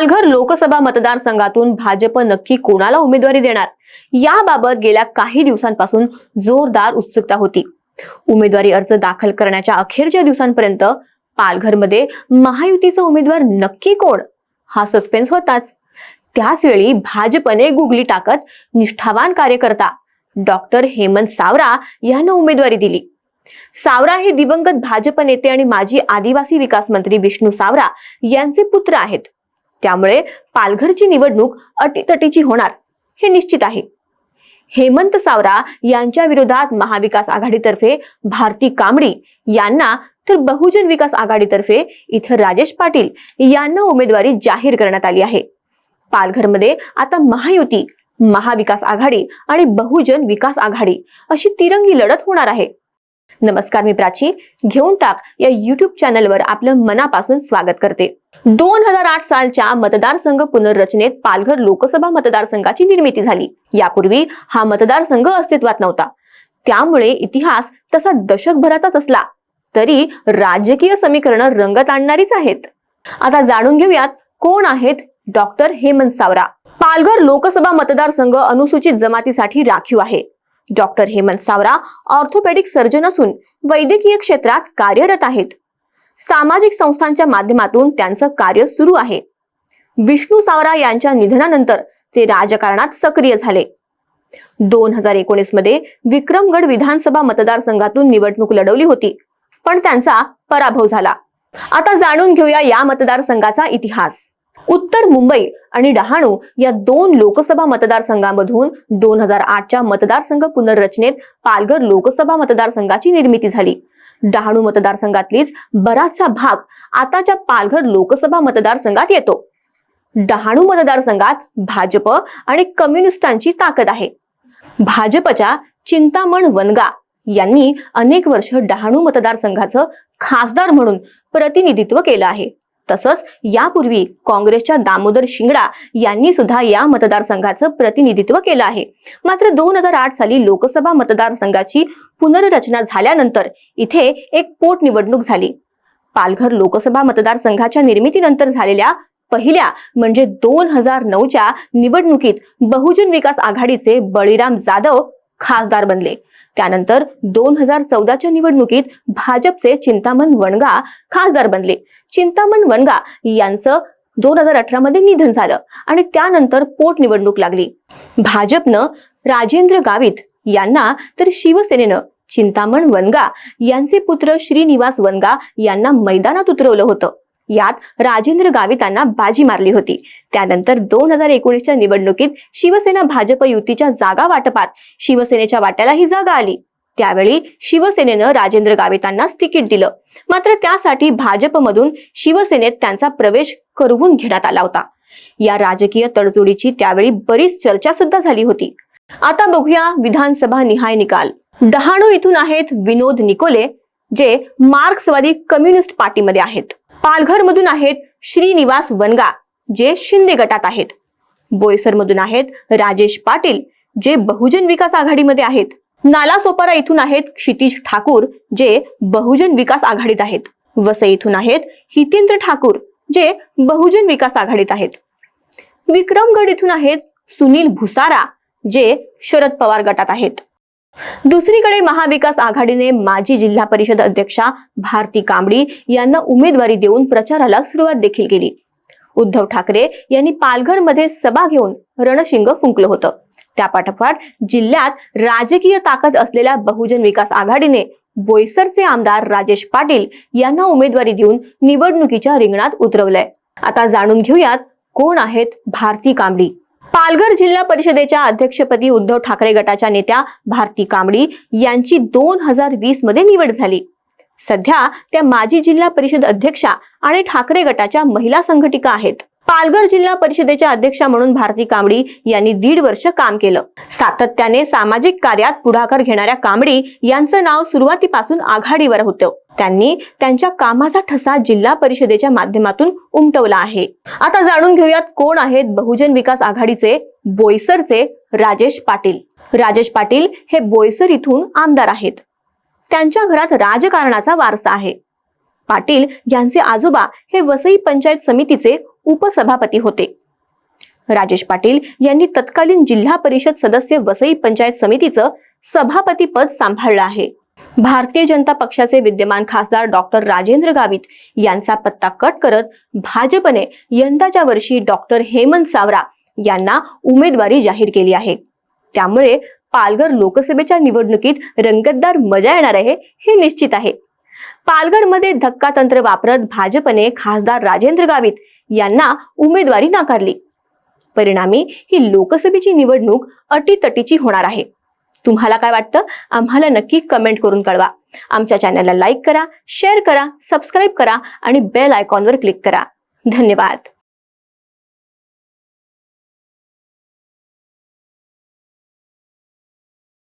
पालघर लोकसभा मतदारसंघातून भाजप नक्की कोणाला उमेदवारी देणार? याबाबत गेल्या काही दिवसांपासून जोरदार उत्सुकता होती. उमेदवारी अर्ज दाखल करण्याच्या अखेरच्या दिवसांपर्यंत पालघरमध्ये महायुतीचा उमेदवार नक्की कोण? हा सस्पेन्स होताच. त्याच वेळी भाजपने गुगली टाकत निष्ठावान कार्यकर्ता डॉक्टर हेमंत सावरा यांना उमेदवारी दिली. सावरा हे दिवंगत भाजप नेते आणि माजी आदिवासी विकास मंत्री विष्णू सावरा यांचे पुत्र आहेत. त्यामुळे पालघरची निवडणूक अटीतटीची होणार हे निश्चित आहे. हेमंत सावरा यांच्या विरोधात महाविकास आघाडीतर्फे भारती कांबडी यांना तर बहुजन विकास आघाडीतर्फे इथं राजेश पाटील यांना उमेदवारी जाहीर करण्यात आली आहे. पालघरमध्ये आता महायुती महाविकास आघाडी आणि बहुजन विकास आघाडी अशी तिरंगी लढत होणार आहे. नमस्कार मी प्राची. घेऊन टाक या युट्यूब चॅनलवर आपलं मनापासून स्वागत करते. दोन हजार आठ सालच्या मतदारसंघ पुनर्रचनेत पालघर लोकसभा मतदारसंघाची निर्मिती झाली. यापूर्वी हा मतदारसंघ अस्तित्वात नव्हता. त्यामुळे इतिहास तसा दशकभराचाच असला तरी राजकीय समीकरणं रंगत आणणारीच आहेत. आता जाणून घेऊयात कोण आहेत डॉक्टर हेमंत सावरा. पालघर लोकसभा मतदारसंघ अनुसूचित जमातीसाठी राखीव आहे. Doctor Hemant Savara orthopaedic surgeon असून वैद्यकीय क्षेत्रात कार्यरत आहेत. सामाजिक संस्थांच्या माध्यमातून त्यांचं कार्य सुरू आहे. विष्णू सावरा यांच्या निधनानंतर ते राजकारणात सक्रिय झाले. दोन हजार एकोणीसमध्ये विक्रमगड विधानसभा मतदारसंघातून निवडणूक लढवली होती पण त्यांचा पराभव झाला. आता जाणून घेऊया या मतदारसंघाचा इतिहास. उत्तर मुंबई आणि डहाणू या दोन लोकसभा मतदारसंघामधून दोन हजार आठच्या मतदारसंघ पुनर्रचनेत पालघर लोकसभा मतदारसंघाची निर्मिती झाली. डहाणू मतदारसंघातलीच बराचसा भाग आताच्या पालघर लोकसभा मतदारसंघात येतो. डहाणू मतदारसंघात भाजप आणि कम्युनिस्टांची ताकद आहे. भाजपच्या चिंतामण वनगा यांनी अनेक वर्ष डहाणू मतदारसंघाचं खासदार म्हणून प्रतिनिधित्व केलं आहे. तसंच यापूर्वी काँग्रेसच्या दामोदर शिंगडा यांनी सुद्धा या मतदारसंघाचं प्रतिनिधित्व केलं आहे. मात्र दोन हजार आठ साली लोकसभा मतदारसंघाची पुनर्रचना झाल्यानंतर इथे एक पोटनिवडणूक झाली. पालघर लोकसभा मतदारसंघाच्या निर्मितीनंतर झालेल्या पहिल्या म्हणजे दोन हजार नऊच्या निवडणुकीत बहुजन विकास आघाडीचे बळीराम जाधव खासदार बनले. त्यानंतर दोन हजार चौदाच्या निवडणुकीत भाजपचे चिंतामण वणगा खासदार बनले. चिंतामण वनगा यांचं दोन हजार अठरा मध्ये निधन झालं आणि त्यानंतर पोटनिवडणूक लागली. भाजपनं राजेंद्र गावित यांना तर शिवसेनेनं चिंतामण वनगा यांचे पुत्र श्रीनिवास वनगा यांना मैदानात उतरवलं होतं. यात राजेंद्र गावितांना बाजी मारली होती. त्यानंतर दोन हजार एकोणीसच्या निवडणुकीत शिवसेना भाजप युतीच्या जागा वाटपात शिवसेनेच्या वाट्याला ही जागा आली. त्यावेळी शिवसेनेनं राजेंद्र गावितांनाच तिकीट दिलं. मात्र त्यासाठी भाजपमधून शिवसेनेत त्यांचा प्रवेश करवून घेण्यात आला होता. या राजकीय तडजोडीची त्यावेळी बरीच चर्चा सुद्धा झाली होती. आता बघूया विधानसभा निहाय निकाल. डहाणू इथून आहेत विनोद निकोले जे मार्क्सवादी कम्युनिस्ट पार्टीमध्ये आहेत. पालघर मधून आहेत श्रीनिवास वनगा जे शिंदे गटात आहेत. बोईसर मधून आहेत राजेश पाटील जे बहुजन विकास आघाडीमध्ये आहेत. नालासोपारा इथून आहेत क्षितिज ठाकूर जे बहुजन विकास आघाडीत आहेत. वसई इथून आहेत हितेंद्र ठाकूर जे बहुजन विकास आघाडीत आहेत. विक्रमगड इथून आहेत सुनील भुसारा जे शरद पवार गटात आहेत. दुसरीकडे महाविकास आघाडीने माजी जिल्हा परिषद अध्यक्षा भारती कांबडी यांना उमेदवारी देऊन प्रचाराला सुरुवात देखील केली. उद्धव ठाकरे यांनी पालघरमध्ये सभा घेऊन रणशिंग फुंकलं होतं. त्यापाठोपाठ जिल्ह्यात राजकीय ताकद असलेल्या बहुजन विकास आघाडीने बोईसरचे आमदार राजेश पाटील यांना उमेदवारी देऊन निवडणुकीच्या रिंगणात उतरवलंय. आता जाणून घेऊयात कोण आहेत भारती कांबडी पालघर जिल्हा परिषदेच्या अध्यक्षपदी उद्धव ठाकरे गटाच्या नेत्या भारती कांबडी यांची दोन हजार वीसमध्ये निवड झाली. सध्या त्या माजी जिल्हा परिषद अध्यक्षा आणि ठाकरे गटाच्या महिला संघटिका आहेत. पालघर जिल्हा परिषदेच्या अध्यक्षा म्हणून भारती कांबडी यांनी दीड वर्ष काम केलं. सातत्याने सामाजिक कार्यात पुढाकार घेणाऱ्या कांबडी यांचं नाव सुरुवातीपासून आघाडीवर होतं. त्यांनी त्यांच्या कामाचा ठसा जिल्हा परिषदेच्या माध्यमातून उमटवला आहे. आता जाणून घेऊयात कोण आहेत बहुजन विकास आघाडीचे बोईसरचे राजेश पाटील. राजेश पाटील हे बोईसर इथून आमदार आहेत. त्यांच्या घरात राजकारणाचा वारसा आहे. पाटील यांचे आजोबा हे वसई पंचायत समितीचे उपसभापती होते. राजेश पाटील यांनी तत्कालीन जिल्हा परिषद सदस्य वसई पंचायत समितीचं सभापती पद सांभाळलं आहे. भारतीय जनता पक्षाचे विद्यमान खासदार डॉक्टर राजेंद्र गावित यांचा पत्ता कट करत भाजपने यंदाच्या वर्षी डॉक्टर हेमंत सावरा यांना उमेदवारी जाहीर केली आहे. त्यामुळे पालघर लोकसभेच्या निवडणुकीत रंगतदार मजा येणार आहे हे निश्चित आहे. पालघरमध्ये धक्का तंत्र वापरत भाजपने खासदार राजेंद्र गावित यांना उमेदवारी नाकारली. परिणामी ही लोकसभेची निवडणूक अटीतटीची होणार आहे. तुम्हाला काय वाटतं? आम्हाला नक्की कमेंट करून कळवा. आमच्या चॅनलला लाईक करा शेअर करा सबस्क्राईब करा आणि बेल आयकॉनवर क्लिक करा. धन्यवाद.